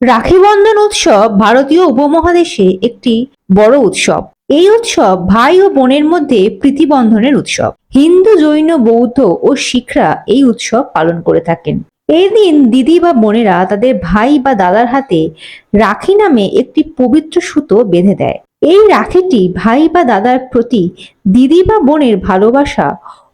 রাখি বন্ধন উৎসব ভারতীয় উপমহাদেশে একটি বড় উৎসব। এই উৎসব ভাই ও বোনের মধ্যে প্রীতিবন্ধনের উৎসব। হিন্দু, জৈন, বৌদ্ধ ও শিখরা এই উৎসব পালন করে থাকেন। এই দিন দিদি বা বোনেরা তাদের ভাই বা দাদার হাতে রাখি নামে একটি পবিত্র সুতো বেঁধে দেয়। এই রাখিটি ভাই বা দাদার প্রতি দিদি বা বোনের ভালোবাসা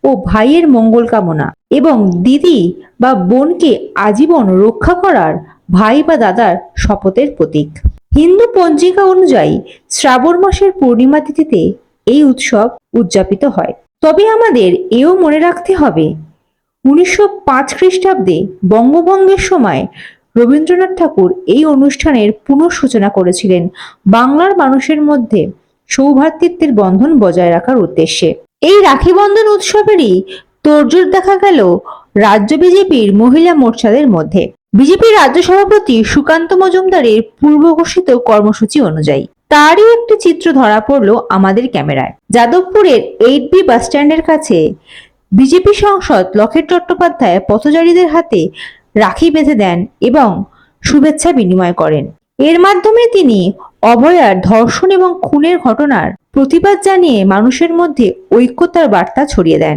ও ভাইয়ের মঙ্গল কামনা এবং দিদি বা বোনকে আজীবন রক্ষা করার ভাই বা দাদার শপথের প্রতীক। হিন্দু পঞ্জিকা অনুযায়ী শ্রাবণ মাসের পূর্ণিমা তিথিতে এই উৎসব উদযাপিত হয়। তবে আমাদের এও মনে রাখতে হবে, উনিশশো পাঁচ খ্রিস্টাব্দে বঙ্গভঙ্গের সময় রবীন্দ্রনাথ ঠাকুর এই অনুষ্ঠানের পুনঃসূচনা করেছিলেন বাংলার মানুষের মধ্যে সৌভ্রাতৃত্বের বন্ধন বজায় রাখার উদ্দেশ্যে। এই রাখি বন্ধন উৎসবেরই তোড়জোড় দেখা গেল রাজ্য বিজেপির মহিলা মোর্চাদের মধ্যে। বিজেপির রাজ্য সভাপতি সুকান্ত মজুমদারের পূর্ব ঘোষিত কর্মসূচি অনুযায়ী তারই একটি চিত্র ধরা পড়ল আমাদের ক্যামেরায়। যাদবপুরের এইট বি বাসস্ট্যান্ডের কাছে বিজেপি সাংসদ লকেট চট্টোপাধ্যায় পথচারীদের হাতে রাখি বেঁধে দেন এবং শুভেচ্ছা বিনিময় করেন। এর মাধ্যমে তিনি অভয়ার ধর্ষণ এবং খুনের ঘটনার প্রতিবাদ জানিয়ে মানুষের মধ্যে ঐক্যতার বার্তা ছড়িয়ে দেন।